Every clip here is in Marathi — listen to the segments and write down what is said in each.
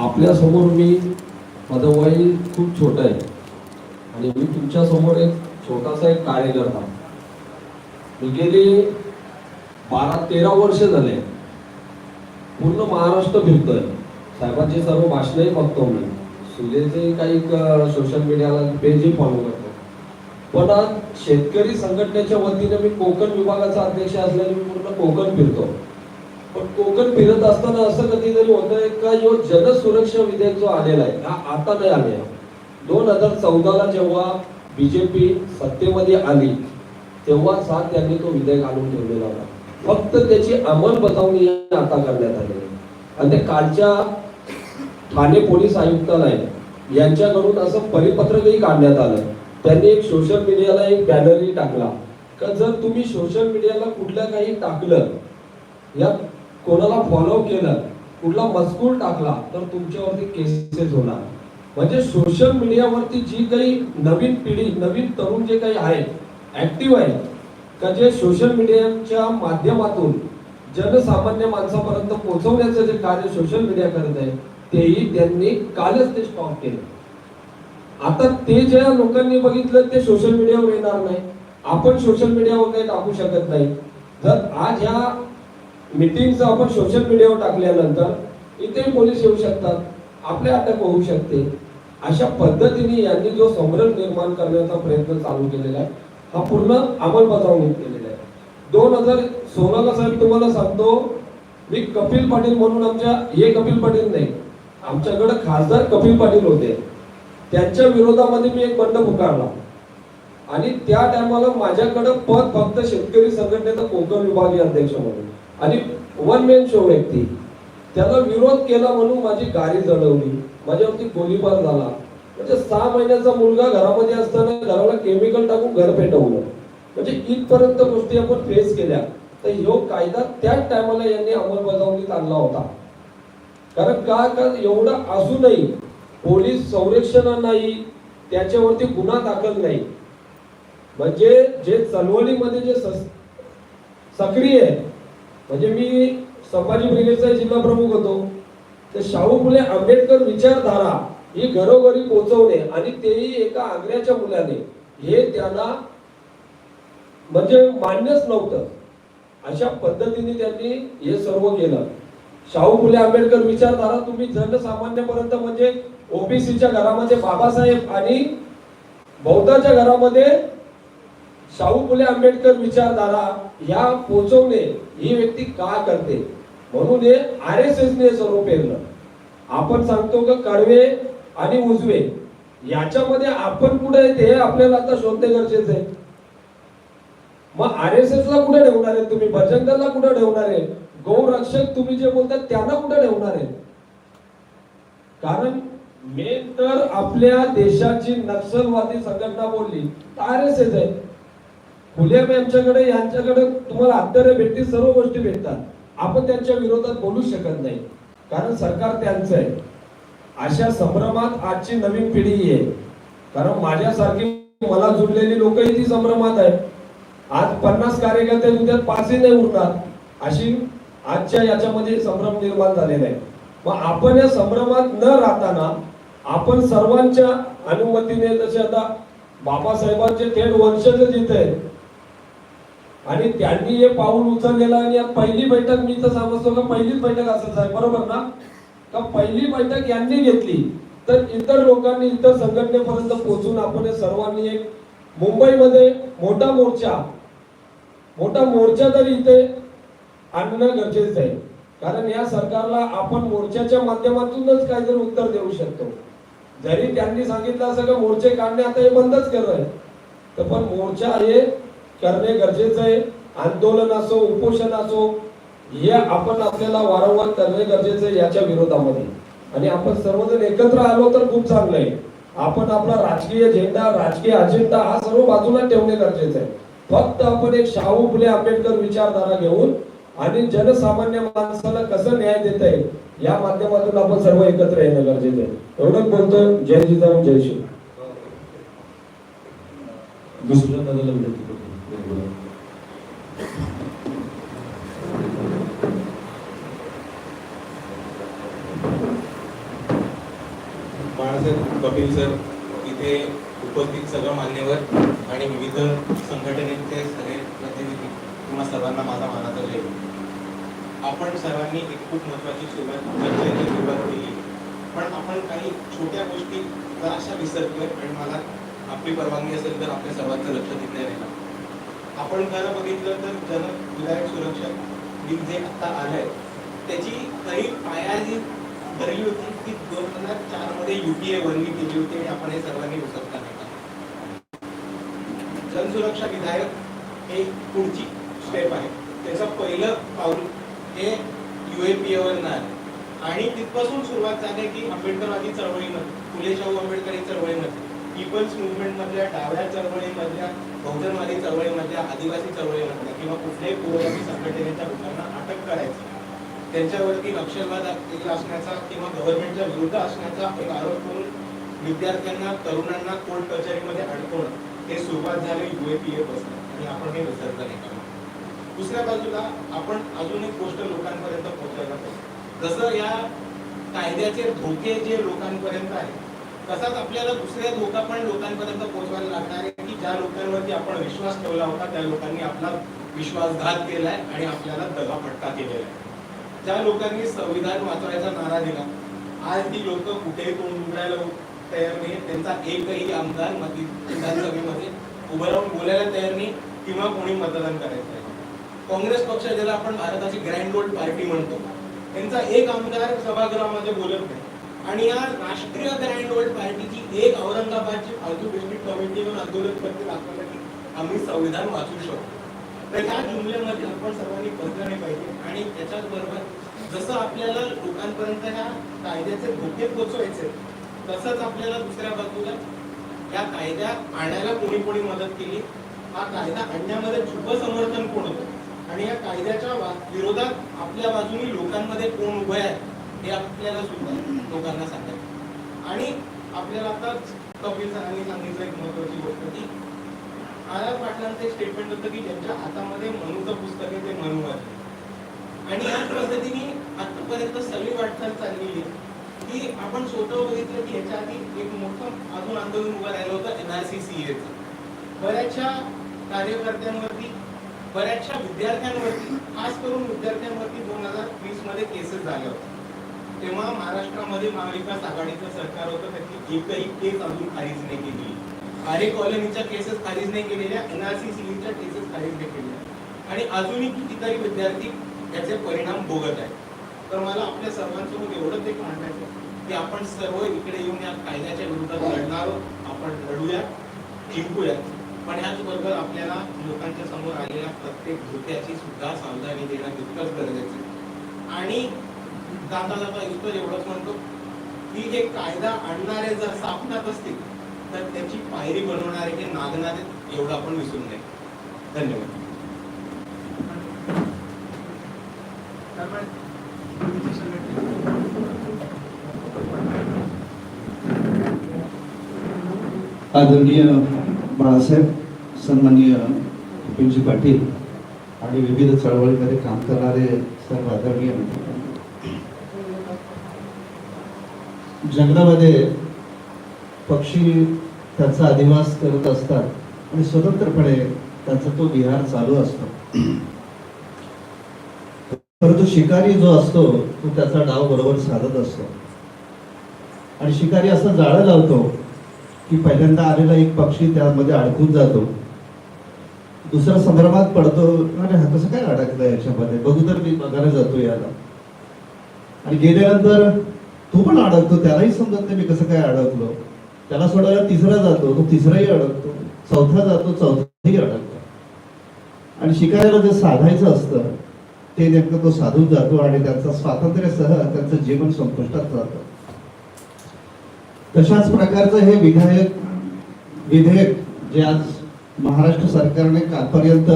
आपल्यासमोर मी माझं वय खूप छोटं आहे. आणि मी तुमच्यासमोर एक छोटासा एक कार्यकर्ता मी गेली बारा तेरा वर्ष झाले. पूर्ण महाराष्ट्र फिरतोय. साहेबांचे सर्व भाषणही बघतो मी. सुलेचे काही सोशल मीडियाला पेजही फॉलो करतो. पण आज शेतकरी संघटनेच्या वतीने मी कोकण विभागाचा अध्यक्ष असल्याने मी पूर्ण कोकण फिरतो. पण कोकण फिरत असताना असं कधीतरी होतंय का जो जनसुरक्षा विधेयक जो आलेला आहे हा आता नाही आलेला दोन हजार चौदाला जेव्हा बीजेपी सत्तेमध्ये आली तेव्हाच हा त्यांनी तो विधेयक आणून ठेवलेला होता. फक्त त्याची अंमलबजावणी आता करण्यात आलेली आणि ते कालच्या ठाणे पोलीस आयुक्तालय यांच्याकडून असं परिपत्रकही काढण्यात आलं त्यांनी एक सोशल मीडियाला एक बॅनरही टाकला. का जर तुम्ही सोशल मीडियाला कुठल्या काही टाकलं या कोणाला फॉलो केलं कुठला मजकूर टाकला तर तुमच्यावरती केसेस होणार. म्हणजे सोशल मीडियावरती जी काही नवीन पिढी नवीन तरुण जे काही आहेत ऍक्टिव्ह आहे का जे सोशल मीडियाच्या माध्यमातून जनसामान्य माणसापर्यंत पोहोचवण्याचं जे कार्य सोशल मीडिया करत आहे तेही त्यांनी कालच ते स्टॉप केलं. आता ते ज्या लोकांनी बघितलं ते सोशल मीडियावर येणार नाही. आपण सोशल मीडियावर काही टाकू शकत नाही. जर आज ह्या मिटिंगचं आपण सोशल मीडियावर टाकल्यानंतर इथे पोलीस येऊ शकतात आपल्या अटक होऊ शकते. अशा पद्धतीने यांनी जो संभ्रम निर्माण करण्याचा प्रयत्न चालू केलेला आहे हा पूर्ण अंमलबजावणी केलेला आहे. दोन हजार सोळाला साहेब तुम्हाला सांगतो मी कपिल पाटील म्हणून आमच्या हे कपिल पाटील नाही आमच्याकडे खासदार कपिल पाटील होते. त्यांच्या विरोधामध्ये मी एक बंड पुकारला. आणि त्या टायमाला माझ्याकडं पद फक्त शेतकरी संघटनेचा कोकण विभागीय अध्यक्ष म्हणून. आणि वन मॅन शो व्यक्ती. त्याला विरोध केला म्हणून माझी गाडी जळवली. माझ्यावरती गोळीबार झाला. म्हणजे सहा महिन्याचा मुलगा घरामध्ये असताना घराला केमिकल टाकून घर पेटवलं. म्हणजे इथपर्यंत गोष्टी आपण फेस केल्या. तर ह्यो कायदा त्याच टायमाला यांनी अंमलबजावणीत आणला होता. कारण का का एवढं असूनही पोलीस संरक्षण नाही. त्याच्यावरती गुन्हा दाखल नाही. म्हणजे जे चळवळीमध्ये जे सक्रिय आहे म्हणजे मी संभाजी ब्रिगेडचा जिल्हा प्रमुख होतो. तर शाहू फुले आंबेडकर विचारधारा ही घरोघरी पोहोचवणे आणि तेही एका आग्र्याच्या मुलाने हे त्यांना म्हणजे मान्यच नव्हतं. अशा पद्धतीने त्यांनी हे सर्व केलं. शाहू फुले आंबेडकर विचारधारा तुम्ही जनसामान्यपर्यंत म्हणजे ओबीसीच्या घरामध्ये बाबासाहेब आणि बौद्धाच्या घरामध्ये शाहू फुले आंबेडकर विचारधारा ह्या पोचवणे ही व्यक्ती का करते? म्हणून हे आर एस एसने सर्व पेरलं. आपण सांगतो का कडवे आणि उजवे? याच्यामध्ये आपण कुठे आहे ते आपल्याला आता शोधणे गरजेचं आहे. मग आर एस एस ला कुठे ठेवणार आहे तुम्ही? बजरंग दलला कुठे ठेवणार आहे? गौरक्षक तुम्ही जे बोलतात त्यांना कुठे ठेवणार आहे? कारण मेन तर आपल्या देशाची नक्षलवादी संघटना बोलली तर आर एस एस आहे. फुले यांच्याकडे यांच्याकडे तुम्हाला हत्यारे भेटतील सर्व गोष्टी भेटतात. आपण त्यांच्या विरोधात बोलू शकत नाही. कारण सरकार त्यांचं आहे. अशा संभ्रमात आजची नवीन पिढी आहे. कारण माझ्यासारखी मला जुडलेली लोकही ती संभ्रमात आहे आज पन्नास कार्यकर्ते उद्या पाचही नाही उरतात अशी आजच्या याच्यामध्ये संभ्रम निर्माण झालेला आहे. मग आपण या संभ्रमात न राहताना आपण सर्वांच्या अनुमतीने जसे आता बाबासाहेबांचे थेट वंशज जिथे आहेत. आणि त्यांनी हे पाऊल उचललेलं आणि पहिली बैठक मी तर समजतो का पहिलीच बैठक असंच आहे बरोबर ना? का पहिली बैठक यांनी घेतली तर इतर लोकांनी इतर संघटनेपर्यंत पोहोचून आपण हे सर्वांनी एक मुंबईमध्ये मोठा मोर्चा मोठा मोर्चा तरी इथे आणणं गरजेचं आहे. कारण या सरकारला आपण मोर्चाच्या माध्यमातूनच काहीतरी उत्तर देऊ शकतो. जरी त्यांनी सांगितलं असं का मोर्चे काढणे आता हे बंदच करत तर पण मोर्चा हे करणे गरजेचं आहे. आंदोलन असो उपोषण असो हे आपण आपल्याला वारंवार करणे गरजेचं आहे याच्या विरोधामध्ये. आणि आपण सर्वजण एकत्र आलो तर खूप चांगलं आहे. आपण आपला राजकीय झेंडा राजकीय अजेंडा हा सर्व बाजूला ठेवणे गरजेचं आहे. फक्त आपण एक शाहू फुले आंबेडकर विचारधारा घेऊन आणि जनसामान्य माणसाला कसं न्याय देता येईल या माध्यमातून आपण सर्व एकत्र येणं गरजेचं आहे. एवढंच बोलतोय. जय जिजाऊ जय शिव. दुसऱ्या बाळासाहेब कपिल सर इथे उपस्थित सगळं मान्यवर आणि विविध संघटनेचे सगळे प्रतिनिधी किंवा सर्वांना माझा मानाचा जय. आपण सर्वांनी एक खूप महत्वाची सुरुवात चर्चेची सुरुवात केली. पण आपण काही छोट्या गोष्टी जर अशा विसरतोय आणि मला आपली परवानगी असेल तर आपल्या सर्वांचं लक्ष तिथे राहिलं. आपण खरं बघितलं तर जन विधायक सुरक्षा बिल जे आता आलंय त्याची खरी पायाजी धरली होती ती दोन हजार चारमध्ये युपीए वरली केली होती आणि आपण हे सर्वांनी विसरता नाही. जनसुरक्षा विधायक हे पुढची स्टेप आहे. त्याचं पहिलं पाऊल हे युएपीए वर आहे आणि तिथपासून सुरुवात झाली की आंबेडकरवादी चळवळीमध्ये फुले शाहू आंबेडकरी चळवळीमध्ये. पीपल्स मुवमेंटमधल्या डाव्या चळवळीमधल्या बहुजनवादी चळवळीमधल्या आदिवासी चळवळीमधल्या किंवा कुठल्याही पुरोगामी संघटनेच्या लोकांना अटक करायची. त्यांच्यावरती नक्षलवाद असण्याचा किंवा गव्हर्नमेंटच्या विरुद्ध असण्याचा एक आरोप करून विद्यार्थ्यांना तरुणांना कोर्ट कचेरीमध्ये अडकवणं हे सुरुवात झाली युएपीए पासून आणि आपण हे विसरता नाही दुसऱ्या बाजूला आपण अजून एक गोष्ट लोकांपर्यंत पोहोचायला पाहिजे. जसं या कायद्याचे धोके जे लोकांपर्यंत आहे तसाच आपल्याला दुसऱ्या धोका पण लोकांपर्यंत पोहोचवायला लागणार आहे की ज्या लोकांवरती आपण विश्वास ठेवला होता त्या लोकांनी आपला विश्वासघात केलाय आणि आपल्याला दगाफटका केलेला आहे. ज्या लोकांनी संविधान वाचवायचा नारा दिला आज ती लोक कुठेही तोंड उघडायला तयार नाही त्यांचा एकही आमदार विधानसभेमध्ये उभं राहून बोलायला तयार नाही किंवा कोणी मतदान करायचं आहे काँग्रेस पक्ष ज्याला आपण भारताची ग्रँड ओल्ड पार्टी म्हणतो त्यांचा एक आमदार सभागृहामध्ये बोलत नाही. आणि या राष्ट्रीय ग्रँड ओल्ड पार्टीची एक औरंगाबादची फालतू डिस्ट्रिक्ट कमिटीवर आंदोलन करते दाखवण्यासाठी आम्ही संविधान वाचू शकतो. तर ह्या जुमल्यामध्ये आपण सर्वांनी बदलणे पाहिजे. आणि त्याच्याच बरोबर जसं आपल्याला लोकांपर्यंत ह्या कायद्याचे धोके पोचवायचे तसंच आपल्याला दुसऱ्या बाजूला या कायद्या आणायला कोणी कोणी मदत केली? हा कायदा आणण्यामध्ये छुप समर्थन कोण होतं? आणि या कायद्याच्या विरोधात आपल्या बाजूनी लोकांमध्ये कोण उभे आहे? हे आपल्याला सुद्धा लोकांना सांगायचं. आणि आपल्याला आता कपिल सरांनी सांगितलं एक महत्वाची गोष्ट की आर पाटलांचं एक स्टेटमेंट होतं की ज्यांच्या हातामध्ये मनूचं पुस्तक आहे ते मनू आहे. आणि याच पद्धतीने आतापर्यंत सगळी वाटचाल चाललेली आहे. की आपण स्वतः बघितलं की याच्या आधी एक मोठं अजून आंदोलन उभं राहिलं होतं एन आर सी सी एचं बऱ्याचशा कार्यकर्त्यांवरती बऱ्याचशा विद्यार्थ्यांवरती खास करून विद्यार्थ्यांवरती दोन हजार वीसमध्ये केसेस झाल्या होत्या. तेव्हा महाराष्ट्रामध्ये महाविकास आघाडीचं सरकार होतं त्याची काही केस अजून खारीज नाही केली. आरे कॉलनीच्या केसेस खारीज नाही केलेल्या एनआरसी सीच्या केसेस खारीज नाही केलेल्या आणि अजूनही कितीतरी विद्यार्थी याचे परिणाम भोगत आहेत. तर मला आपल्या सर्वांसमोर एवढंच एक म्हणायचं की आपण सर्व इकडे येऊन या कायद्याच्या विरोधात लढणार आहोत आपण लढूया जिंकूया पण ह्याचबरोबर आपल्याला लोकांच्या समोर आलेल्या प्रत्येक धोक्याची सुद्धा सावधानी देणं तितकंच गरजेचं आणि जाता तर एवढंच म्हणतो की हे कायदा आणणारे जर सापडत असतील तर त्याची पायरी बनवणारे हे नागनार एवढं आपण विसरू नये धन्यवाद. आदरणीय बाळासाहेब सन्माननीय भूपेनजी पाटील आणि विविध चळवळीमध्ये काम करणारे सर्व आदरणीय मित्र. जंगलामध्ये पक्षी त्यांचा अधिवास करत असतात आणि स्वतंत्रपणे त्यांचा तो विहार चालू असतो. परंतु शिकारी जो असतो तो त्याचा डाव बरोबर साधत असतो. आणि शिकारी असं जाळं लावतो की पहिल्यांदा आलेला एक पक्षी त्यामध्ये अडकून जातो. दुसरा संभ्रमात पडतो अरे हा कसं काय अडकलं याच्यामध्ये? बघू तर मी बघायला जातो याला. आणि गेल्यानंतर तो पण अडकतो त्यालाही समजत नाही मी कसं काय अडकलो. त्याला सोडायला तिसरा जातो तो तिसराही अडकतो चौथा जातो चौथाही अडकतो. आणि शिकायला जे साधायचं असतं ते नेमकं तो साधून जातो आणि त्यांचा स्वातंत्र्यसह त्यांचं जीवन संपुष्टात जातं. तशाच प्रकारचं हे विधायक विधेयक जे आज महाराष्ट्र सरकारने कालपर्यंत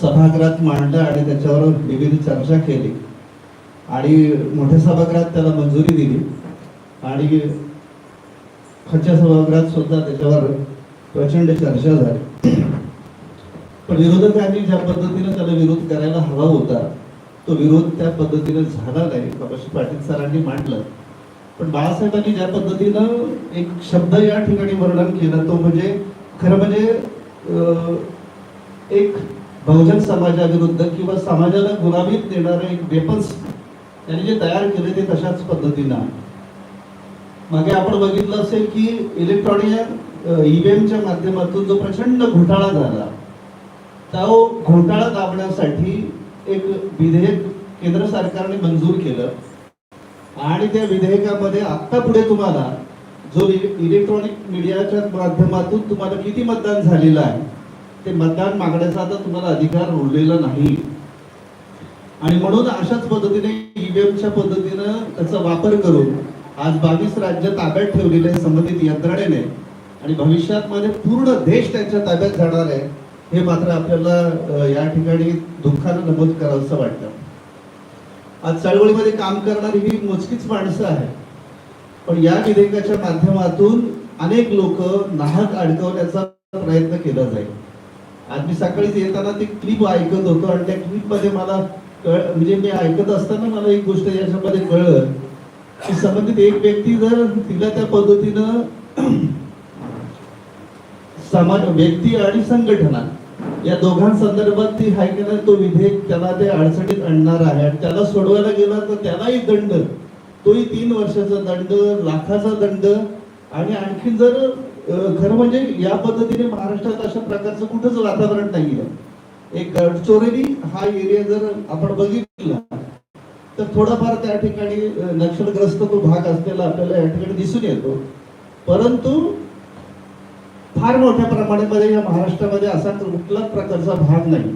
सभागृहात मांडलं आणि त्याच्यावर विविध चर्चा केली आणि मोठ्या सभागृहात त्याला मंजुरी दिली. आणि खालच्या सभागृहात सुद्धा त्याच्यावर प्रचंड चर्चा झाली. पण विरोधकांनी ज्या पद्धतीने त्याला विरोध करायला हवा होता तो विरोध त्या पद्धतीने झाला नाही. कपाशी पाटील सरांनी मांडलं. पण बाळासाहेबांनी ज्या पद्धतीनं एक शब्द या ठिकाणी वर्णन केलं तो म्हणजे खरं म्हणजे एक बहुजन समाजाविरुद्ध किंवा समाजाला गुलामीत देणारा एक वेपन्स त्यांनी जे तयार केले ते तशाच पद्धतीनं मागे आपण बघितलं असेल की इलेक्ट्रॉनिक ईव्हीएमच्या माध्यमातून जो प्रचंड घोटाळा झाला तो घोटाळा दाबण्यासाठी एक विधेयक केंद्र सरकारने मंजूर केलं. आणि त्या विधेयकामध्ये आत्ता पुढे तुम्हाला जो इलेक्ट्रॉनिक मीडियाच्या माध्यमातून तुम्हाला किती मतदान झालेलं आहे ते मतदान मागण्याचा आता तुम्हाला अधिकार उरलेला नाही. आणि म्हणून अशाच पद्धतीने ईव्हीएमच्या पद्धतीनं त्याचा वापर करून आज बावीस राज्य ताब्यात ठेवलेले संबंधित यंत्रणेने. आणि भविष्यात मध्ये पूर्ण देश त्यांच्या ताब्यात जाणार आहे हे मात्र आपल्याला या ठिकाणी दुःखानं नमूद करावंसं वाटतं. आज चळवळीमध्ये काम करणारी ही मोजकीच माणसं आहे पण या विधेयकाच्या माध्यमातून अनेक लोक नाहक अडकवण्याचा प्रयत्न केला जाईल. आज मी सकाळीच येताना ती क्लिप ऐकत होतो आणि त्या क्लिपमध्ये मला म्हणजे मी ऐकत असताना मला एक गोष्ट याच्यामध्ये कळलं की संबंधित एक व्यक्ती जर तिला त्या पद्धतीनं समाज व्यक्ती आणि संघटना या दोघांसंदर्भात ती हाय की तो विधेयक त्याला ते अडचणीत आणणार आहे. आणि त्याला सोडवायला गेला तर त्यालाही दंड. तोही तीन वर्षाचा दंड लाखाचा दंड. आणि आणखी जर खरं म्हणजे या पद्धतीने महाराष्ट्रात अशा प्रकारचं कुठंच वातावरण नाहीये. एक गडचिरोली हा एरिया जर आपण बघितला तर थोडाफार त्या ठिकाणी नक्षलग्रस्त तो भाग असलेला आपल्याला या ठिकाणी दिसून येतो. परंतु फार मोठ्या प्रमाणामध्ये या महाराष्ट्रामध्ये असा कुठलाच प्रकारचा भाग नाही.